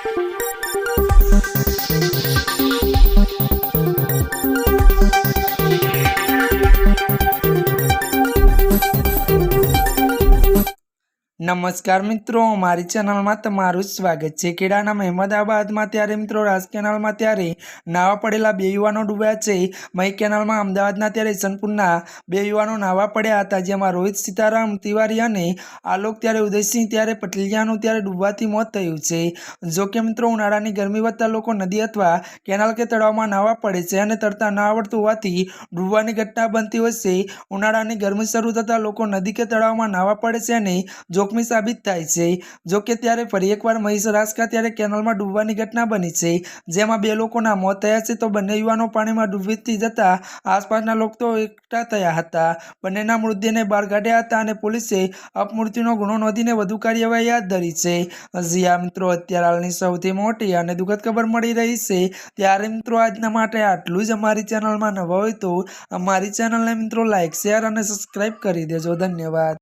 Thank you. નમસ્કાર મિત્રો, મારી ચેનલમાં તમારું સ્વાગત છે. ખેડાના મહેમદાબાદમાં ત્યારે મિત્રો, રાજ કેનાલમાં ત્યારે નાવા પડેલા બે યુવાનો ડૂબ્યા છે. મહી કેનાલમાં અમદાવાદના ત્યારે સનપુરના બે યુવાનો નાવા પડ્યા હતા, જેમાં રોહિત સીતારામ, તિવારી અને આલોક ત્યારે ઉદયસિંહ ત્યારે પટલિયાનું ત્યારે ડૂબવાથી મોત થયું છે. જો કે મિત્રો, ઉનાળાની ગરમી વધતા લોકો નદી અથવા કેનાલ કે તળાવમાં નાવા પડે છે અને તરતા ન આવડતું હોવાથી ડૂબવાની ઘટના બનતી હોય છે. ઉનાળાની ગરમી શરૂ થતાં લોકો નદી કે તળાવમાં નાવા પડે છે અને જોખમી સાબિત થાય છે. જો કે ત્યારે ફરી એકવાર મહીસ રાસકા ત્યારે કેનાલમાં ડૂબવાની ઘટના બની છે. જેમાં બે લોકોના મોત થયા છે તો બંને યુવાનો પાણીમાં ડૂબીથી જતા આસપાસના લોકો એકઠા થયા હતા. બંનેના મૃતદેહને બહાર કાઢ્યા હતા અને પોલીસે અપમૃત્યુનો ગુનો નોંધીને વધુ કાર્યવાહી હાથ ધરી છે. આ મિત્રો, અત્યારે હાલની સૌથી મોટી અને દુઃખદ ખબર મળી રહી છે. ત્યારે મિત્રો, આજના માટે આટલું જ. અમારી ચેનલમાં નવા હોય તો અમારી ચેનલને, મિત્રો લાઇક શેર અને સબસ્ક્રાઈબ કરી દેજો. ધન્યવાદ.